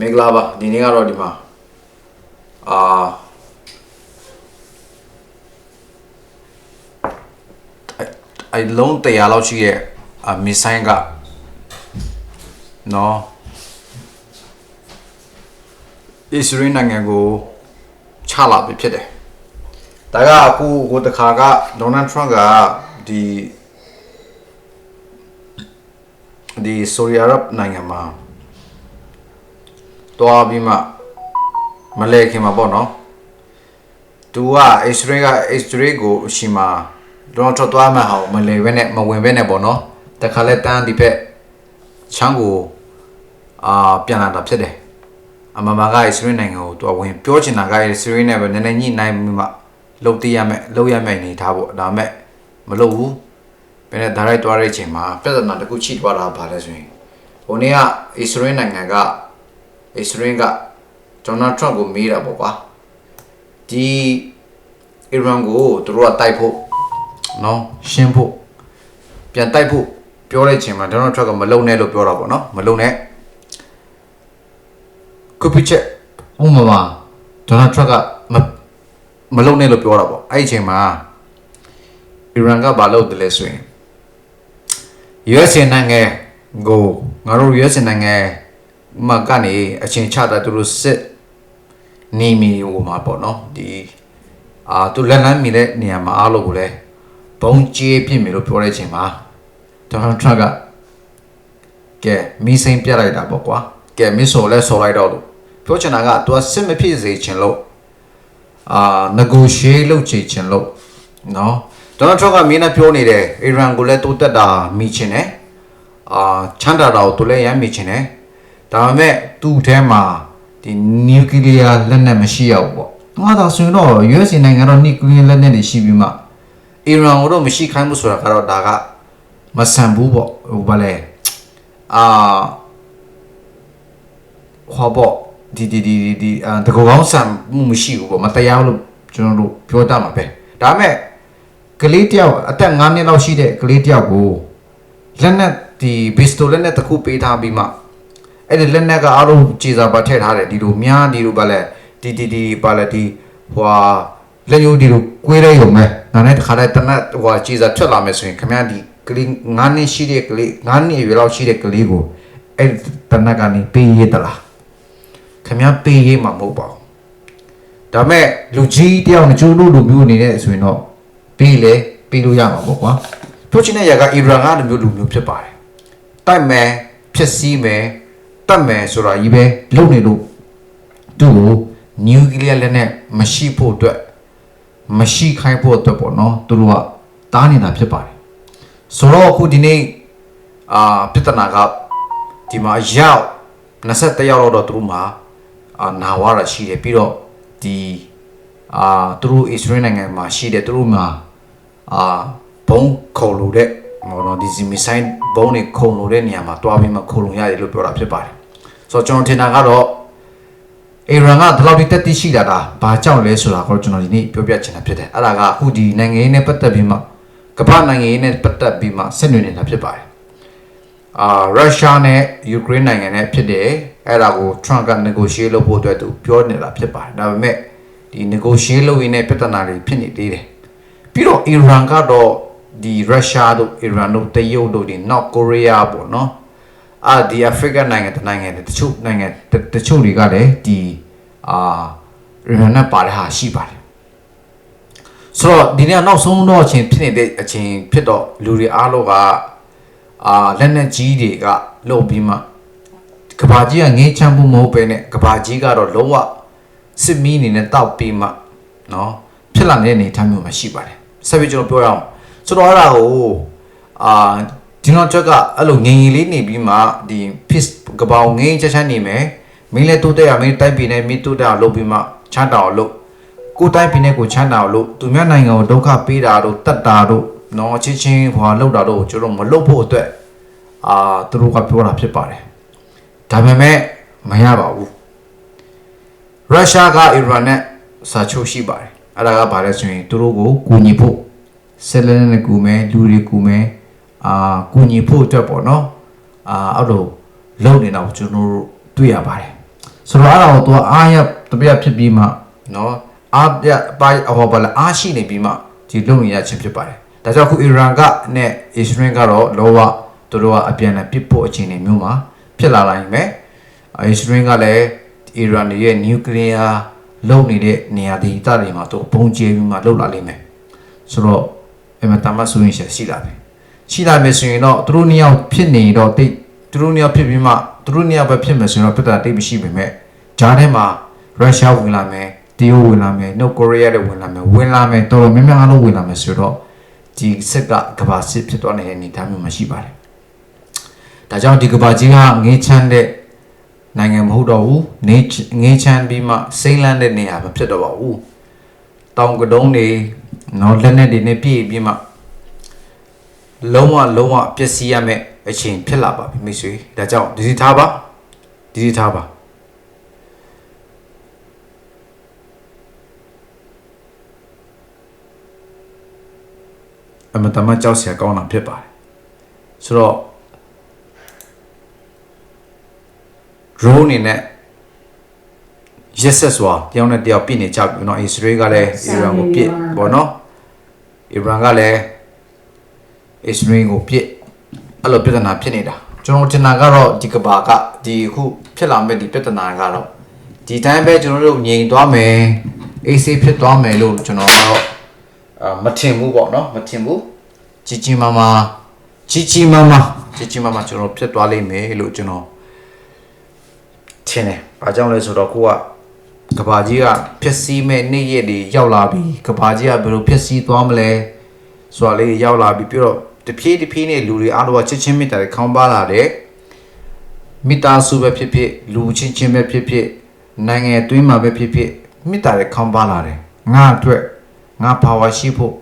မင်္ဂလာပါဒီနေ့ကတော့ဒီမှာအာအဲအဲလုံးတရားလောက်ရှိရဲ့အမစ်ဆိုင်ကနော်အစ္စရေးနိုင်ငံကိုချလာပြီဖြစ်တယ်ဒါကအခုကိုတခါကဒေါ်နယ်ထရန့်ကဒီဒီဆိုရီအာရဗ်နိုင်ငံမှာ တွားပြီးမှမလဲခင်မှာပေါ့နော်သူက X-ray က X-ray ကိုအရှိမှာတော့ထွက်သွားမှဟောမလဲဘဲနဲ့မဝင်ဘဲနဲ့ပေါ့နော်တခါလဲတန်းဒီဖက်ချမ်းကိုအာပြန်လာတာဖြစ်တယ်အမမက X-ray နိုင်ငံကိုသူကဝင်ပြောချင်တာက X-ray နဲ့ပဲနည်းနည်းညှိနှိုင်းပြီးမှလုတ်တရမယ်လုတ်ရမယ်အနေထားပေါ့ဒါမဲ့မလုတ်ဘူးဘယ်နဲ့ direct သွားတဲ့အချိန်မှာပြဿနာတစ်ခုချိသွားတာပါလဲဆိုရင်ဟိုနေ့က X-ray နိုင်ငံက အစ္စရင်ကဒေါ်နယ်ထရန့်ကိုမေးတာပေါ့ကွာဒီအီရန်ကိုသူတို့ကတိုက်ဖို့နော်ရှင်းဖို့ပြန်တိုက်ဖို့ပြောတဲ့အချိန်မှာဒေါ်နယ်ထရန့်ကမလုံနဲ့လို့ပြောတာပေါ့နော်မလုံနဲ့ခုပိချက်ဥမမာဒေါ်နယ်ထရန့်ကမမလုံနဲ့လို့ပြောတာပေါ့အဲ့ဒီအချိန်မှာအီရန်ကဘာလုပ်တယ်လဲဆိုရင် USA နိုင်ငံကိုငါတို့ USA နိုင်ငံ မကနေအချင်းချတာသူတို့စစ်နေမီဟိုမှာပေါ့နော်ဒီအာသူလက်လန်းမီတဲ့နေရာမှာအားလို့ကိုလဲဘုံကျေးပြစ်မီလို့ပြောတဲ့အချိန်မှာဒေါ်နယ်ထရန့်ကကဲမီစိန်ပြလိုက်တာပေါ့ကွာကဲမီဆိုလဲဆိုလိုက်တော့လို့ပြောချင်တာကသူကစစ်မဖြစ်စေချင်လို့အာ negotiate လုပ်ချင်ချင်လို့နော်ဒေါ်နယ်ထရန့်ကမင်းနဲ့ပြောနေတယ်အီရန်ကိုလည်းတိုးတက်တာမိချင်တယ်အာချမ်းသာတာကိုသူလည်းရမ်းမိချင်တယ် ဒါပေမဲ့သူ့ထဲမှာဒီနျူကလ িয়ার လက်နက်မရှိရဘူးပေါ့။ငါသာဆိုရင်တော့ US နိုင်ငံတော့နျူကလ িয়ার လက်နက်တွေရှိပြီးမှအီရန်ကိုတော့မရှိခိုင်းဘူးဆိုတာကတော့ဒါကမဆန်ဘူးပေါ့ဟိုဘာလဲအာဟောပေါ့ဒီဒီဒီဒီဒီအာတကောကောင်းဆန်မှုမရှိဘူးပေါ့မတရားလို့ကျွန်တော်တို့ပြောတတ်မှာပဲဒါပေမဲ့ကလေးတယောက်အသက်9နှစ်လောက်ရှိတဲ့ကလေးတယောက်ကိုလက်နက်ဒီဘစ်တိုလက်နက်တစ်ခုပေးထားပြီးမှ အဲ့ဒီလက်နက်ကအားလုံးကြေစာပါထည့်ထားတယ်ဒီလိုများဒီလိုပါလဲဒီဒီဒီပါလဲဒီဟွာလက်ညှိုးဒီလိုကွေးရဲရုံပဲနားနဲ့တခါတည်းတနတ်ဟွာကြေစာထွက်လာမယ်ဆိုရင်ခမရဒီကလေး9နှစ်ရှိတဲ့ကလေး9နှစ်အရွယ်လောက်ရှိတဲ့ကလေးကိုအဲ့ဒီတနတ်ကနေပေးရတလားခမရပေးရမှာမဟုတ်ပါဘူးဒါမဲ့လူကြီးတယောက်နဲ့ကျိုးလို့လူမျိုးအနေနဲ့ဆိုရင်တော့ပေးလေပေးလို့ရမှာပေါ့ကွာပြောချင်တဲ့ຢာကအီရန်ကလူမျိုးလူမျိုးဖြစ်ပါတယ်တိုက်မယ်ဖြစ်စည်းမယ် တတ်မယ်ဆိုတာကြီးပဲလုပ်နေလို့သူ့ကိုနျူကလ িয়ার လက်နဲ့မရှိဖို့အတွက်မရှိခိုင်းဖို့အတွက်ပေါ့နော်သူတို့ကတားနေတာဖြစ်ပါတယ်ဆိုတော့အခုဒီနေ့အာပြဿနာကဒီမှာရောက်21ရောက်တော့သူတို့မှာအာနာဝါရရှိတယ်ပြီးတော့ဒီအာသူတို့အစ္စရေးနိုင်ငံမှာရှိတယ်သူတို့မှာအာဘုံခုံလို့တဲ့ဟောတော့ဒီဇီမီဆိုင်ဘုံတွေခုံလို့တဲ့နေရာမှာတွားပြီးမှခုံလို့ရတယ်လို့ပြောတာဖြစ်ပါတယ် ဆိုတော့ကျွန်တော်ထင်တာကတော့အီရန်ကဒီလောက်ထိတက်တိရှိတာဒါဘာကြောင့်လဲဆိုတာကိုကျွန်တော်ဒီနေ့ပြောပြချင်တာဖြစ်တယ်အဲ့ဒါကအခုဒီနိုင်ငံရေးနဲ့ပတ်သက်ပြီးမှကမ္ဘာနိုင်ငံရေးနဲ့ပတ်သက်ပြီးမှဆက်နွယ်နေတာဖြစ်ပါတယ်အာရုရှားနဲ့ယူကရိန်းနိုင်ငံနဲ့ဖြစ်တယ်အဲ့ဒါကို Trump က negotiate လုပ်ဖို့အတွက်သူပြောနေတာဖြစ်ပါတယ်ဒါပေမဲ့ဒီ negotiate လုပ်ရင်းနဲ့ပြဿနာတွေဖြစ်နေသေးတယ်ပြီးတော့အီရန်ကတော့ဒီရုရှားတို့အီရန်တို့တရုတ်တို့ဒီ North Korea ပေါ့နော် အာဒီအာဖရိကနိုင်ငံတနိုင်ငံတွေတချို့နိုင်ငံတတချို့တွေကလည်းဒီအာရန်နဲ့ပါတဲ့ဟာရှိပါတယ်ဆိုတော့ဒီနေ့နောက်ဆုံးတော့အချိန်ဖြစ်နေတဲ့အချိန်ဖြစ်တော့လူတွေအားလုံးကအာလက်နက်ကြီးတွေကလှုပ်ပြီးမှကဘာကြီးကငေးချမ်းမှုမဟုတ်ပဲနဲ့ကဘာကြီးကတော့လုံးဝစစ်မီးအနေနဲ့တောက်ပြီးမှเนาะဖြစ်လာတဲ့အနေအထားမျိုးမှာရှိပါတယ်ဆက်ပြီးကျွန်တော်ပြောရအောင်ဆိုတော့အဲ့ဒါကိုအာ ဒီတော့ချက်ကအဲ့လိုငင်ငင်လေးနေပြီးမှဒီ fish ကပောင်ငင်းချက်ချက်နေမယ်မင်းလည်းတိုးတက်ရမင်းတိုက်ပြည်နဲ့မင်းတိုးတက်အောင်လုပ်ပြီးမှချမ်းတောင်အောင်လုပ်ကိုတိုက်ပြည်နဲ့ကိုချမ်းတောင်အောင်လုပ်သူများနိုင်ငံကိုဒုက္ခပေးတာတို့တတ်တာတို့နော်ချင်းချင်းဟွာလောက်တာတို့ကျွန်တော်မလုပ်ဖို့အတွက်အာသူတို့ကပြောတာဖြစ်ပါတယ်ဒါပေမဲ့မရပါဘူးရုရှားကအီရန်နဲ့စာချုပ်ရှိပါတယ်အဲ့ဒါကဘာလဲဆိုရင်သူတို့ကိုကူညီဖို့ဆက်လက်နဲ့ကူမယ်လူတွေကူမယ် အာကူညီဖို့အတွက်ပေါ့နော်အာအဲ့လိုလုပ်နေတာကိုကျွန်တော်တို့တွေ့ရပါတယ်ဆိုတော့အဲ့ဒါကိုသူကအားရတပြက်ဖြစ်ပြီးမှနော်အားပြပါဟောပါလားအားရှိနေပြီးမှဒီလုံနေရခြင်းဖြစ်ပါတယ်ဒါကြောင့်ခုအီရန်ကနဲ့အစ္စရေးကတော့လောဝသူတို့ကအပြန်အလှန်ပြစ်ဖို့အခြေအနေမျိုးမှာဖြစ်လာနိုင်မယ်အစ္စရေးကလည်းအီရန်ရဲ့နျူကလ িয়ার လုံနေတဲ့နေရာဒေသတွေမှာသူပုံကျဲပြီးမှလှုပ်လာလိမ့်မယ်ဆိုတော့အမတမဆိုရင်ရှိလာပြီ ရှိလာမယ်ဆိုရင်တော့သူတို့နှစ်ယောက်ဖြစ်နေတော့တိတ်သူတို့နှစ်ယောက်ဖြစ်ပြီးမှသူတို့နှစ်ယောက်ပဲဖြစ်မယ်ဆိုရင်တော့ပြဿနာတိတ်မရှိပေမဲ့ဂျားထဲမှာရုရှားဝင်လာမယ်တရုတ်ဝင်လာမယ်နှုတ်ကိုရီးယားတွေဝင်လာမယ်ဝင်လာမယ်တော်တော်များများအားလုံးဝင်လာမယ်ဆိုတော့ဒီစက်ကကဘာစစ်ဖြစ်သွားနေတဲ့အနေအထားမျိုးမှာရှိပါတယ်ဒါကြောင့်ဒီကဘာကြီးကငေးချမ်းတဲ့နိုင်ငံမဟုတ်တော့ဘူးနေငေးချမ်းပြီးမှစိမ့်လန်းတဲ့နေရာမဖြစ်တော့ပါဘူးတောင်ကတုံးတွေနော်လက်နဲ့တွေနဲ့ပြည့်ပြီးမှ လုံးဝလုံးဝပျက်စီးရမယ့်အချိန်ဖြစ်လာပါပြီမိတ်ဆွေဒါကြောင့်ဒီစီထားပါဒီစီထားပါ အမတမကြောက်စရာကောင်းတာဖြစ်ပါတယ်ဆိုတော့ row အနေနဲ့ရက်ဆက်စွာတယောက်နဲ့တယောက်ပြစ်နေကြပြီเนาะအစ္စရေးကလည်းအီရန်ကိုပြစ်ပေါ့เนาะအီရန်ကလည်း အစ္စရေးကိုပြစ်အဲ့လိုပြဿနာဖြစ်နေတာကျွန်တော်တင်တာကတော့ဒီကဘာကဒီအခုဖြစ်လာမဲ့ဒီပြဿနာကတော့ဒီတိုင်းပဲကျွန်တော်တို့ငြိမ်သွားမယ်အေးဆေးဖြစ်သွားမယ်လို့ကျွန်တော်ကတော့အာမထင်ဘူးပေါ့နော်မထင်ဘူးကြီးကြီးမားမားကြီးကြီးမားမားကြီးကြီးမားမားကျွန်တော်ဖြစ်သွားလိမ့်မယ်လို့ကျွန်တော်ထင်တယ်။ဘာကြောင့်လဲဆိုတော့ကိုကကဘာကြီးကဖြစ်စည်းမဲ့နေ့ရက်တွေရောက်လာပြီကဘာကြီးကဘယ်လိုဖြစ်စည်းသွားမလဲဆိုတာလေးရောက်လာပြီပြီးတော့ တဖြည်းတဖြည်းနဲ့လူတွေအားလုံးကချစ်ချင်းမေတ္တာတွေခေါင်းပါလာတဲ့မိသားစုပဲဖြစ်ဖြစ်လူချင်းချင်းပဲဖြစ်ဖြစ်နိုင်ငံအတွင်းမှာပဲဖြစ်ဖြစ်မေတ္တာတွေခေါင်းပါလာတယ်ငါအတွက်ငါပါဝါရှိဖို့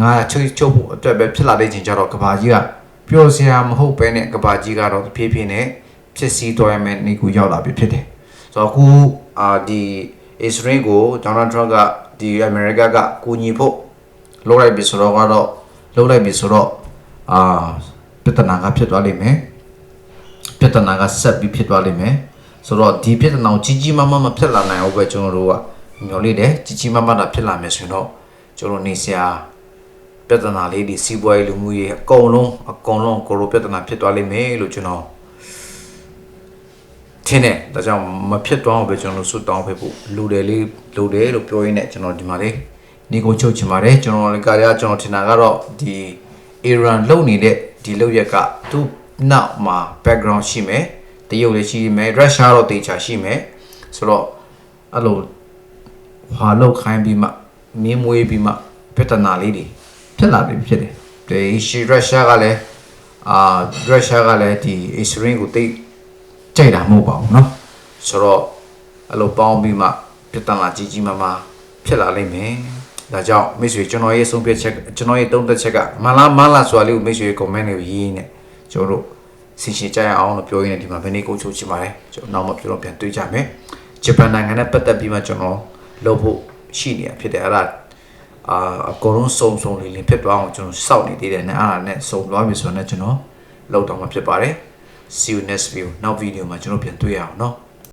ငါချုပ်ချုပ်ဖို့အတွက်ပဲဖြစ်လာတဲ့ချိန်ကျတော့ကဘာကြီးကပျော်စရာမဟုတ်ပဲနဲ့ကဘာကြီးကတော့ဖြည်းဖြည်းနဲ့ဖြစ်စီတော်ရမယ်နေကိုရောက်လာပြီဖြစ်တယ်။ဆိုတော့အခုအာဒီအစ္စရေးကိုဒေါ်နယ်ထရန့်ကဒီအမေရိကကကူညီဖို့လုပ်လိုက်ပြီဆိုတော့ကတော့လုပ်လိုက်ပြီဆိုတော့ အာပြဿနာကဖြစ်သွားလိမ့်မယ်။ပြဿနာကဆက်ပြီးဖြစ်သွားလိမ့်မယ်။ဆိုတော့ဒီပြဿနာကိုကြီးကြီးမားမားမဖြစ်လာနိုင်ဘူးပဲကျွန်တော်တို့ကမျှော်လင့်တယ်ကြီးကြီးမားမားတာဖြစ်လာမယ်ဆိုရင်တော့ကျွန်တော်နေဆရာပြဿနာလေးဒီစီးပွားရေးလူမှုရေးအကုန်လုံးအကုန်လုံးကိုလိုပြဿနာဖြစ်သွားလိမ့်မယ်လို့ကျွန်တော်ထင်တယ်ဒါကြောင့်မဖြစ်သွားအောင်ပဲကျွန်တော်ဆွတ်တောင်းပေးဖို့လူတယ်လေးလူတယ်လို့ပြောရင်းနဲ့ကျွန်တော်ဒီမှာလေးနေကိုချုပ်ချင်ပါတယ်ကျွန်တော်လည်းကာရကျွန်တော်ထင်တာကတော့ဒီ Iran လုံနေတဲ့ဒီလုံရက်ကသူ့နောက်မှာ background ရှိမယ်တရုတ်လည်းရှိမယ်ရုရှားတော့တေချာရှိမယ်ဆိုတော့အဲ့လို ဟာလောက်ခိုင်းပြီးမှမင်းမွေးပြီးမှပြဿနာလေးတွေဖြစ်လာပြီဖြစ်တယ်ဒီရှီရုရှားကလည်းအာရုရှားကလည်းဒီအစ္စရေးကိုတိတ်ကြိုက်တာမဟုတ်ပါဘူးเนาะဆိုတော့အဲ့လိုပေါင်းပြီးမှပြဿနာကြီးကြီးမားမားဖြစ်လာလိမ့်မယ် ဒါကြောင့်မိတ်ဆွေကျွန်တော်ရဲ့ဆုံးဖြတ်ချက်ကျွန်တော်ရဲ့တုံးသက်ချက်ကမလားမလားဆိုတာလေးကိုမိတ်ဆွေ comment တွေရေးနေကျွန်တော်တို့ဆင်ရှင်းကြရအောင်လို့ပြောရင်းနဲ့ဒီမှာဘယ်နေ့ကိုချုပ်ချင်ပါတယ်ကျွန်တော်နောက်မှပြောတော့ပြန်တွေ့ကြမယ်ဂျပန်နိုင်ငံနဲ့ပတ်သက်ပြီးမှကျွန်တော်လုပ်ဖို့ရှိနေတာဖြစ်တယ်အဲ့ဒါအာအကုန်လုံးစုံစုံလေးလေးဖြစ်သွားအောင်ကျွန်တော်စောင့်နေသေးတယ်နဲ့အဲ့ဒါနဲ့စုံသွားပြီဆိုတော့လည်းကျွန်တော်လောက်တော့မှာဖြစ်ပါတယ် see you next video နောက် video မှာကျွန်တော်ပြန်တွေ့ရအောင်เนาะ